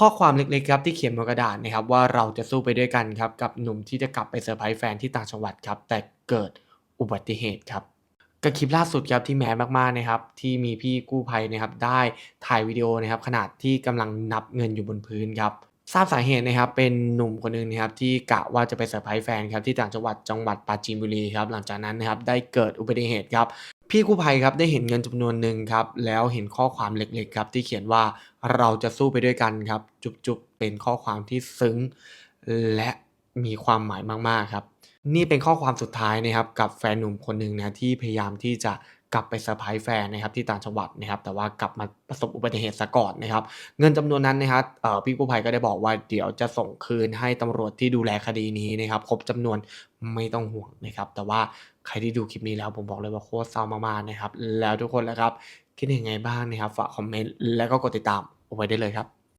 ข้อความเล็กๆครับที่เขียนบนกระดาษนะครับว่าเราจะสู้ไปด้วยกันครับกับหนุ่มที่จะกลับไปเซอร์ไพรส์แฟนที่ต่างจังหวัดครับแต่เกิดอุบัติเหตุครับกับคลิปล่าสุดครับที่แมสมากๆนะครับที่มีพี่กู้ภัยนะครับได้ถ่ายวิดีโอนะครับขณะที่กำลังนับเงินอยู่บนพื้นครับทราบสาเหตุนะครับเป็นหนุ่มคนหนึงนะครับที่กะว่าจะไปเซอร์ไพรส์แฟนครับที่ต่างจังหวัดจังหวัดปราจีนบุรีครับหลังจากนั้นนะครับได้เกิดอุบัติเหตุครับ พี่กู้ภัยครับได้เห็นเงินจำนวนหนึ่งครับแล้วเห็นข้อความเล็กๆครับที่เขียนว่าเราจะสู้ไปด้วยกันครับ จุบๆเป็นข้อความที่ซึ้งและ มีความหมายมากๆครับ นี่เป็นข้อความสุดท้ายนะครับกับแฟนหนุ่มคนหนึ่งนะที่พยายามที่จะกลับไปเซอร์ไพรส์แฟนนะครับที่ต่างจังหวัดนะครับแต่ว่ากลับมาประสบอุบัติเหตุซะก่อนนะครับเงินจำนวนนั้นนะครับพี่กู้ภัยก็ได้บอกว่าเดี๋ยวจะส่งคืนให้ตำรวจที่ดูแลคดีนี้นะครับครบจำนวนไม่ต้องห่วงนะครับแต่ว่าใครที่ดูคลิปนี้แล้วผมบอกเลยว่าโคตรเศร้ามากๆนะครับแล้วทุกคนแล้วครับคิดยังไงบ้างนะครับฝากคอมเมนต์แล้วก็กดติดตามเอาไว้ได้เลยครับ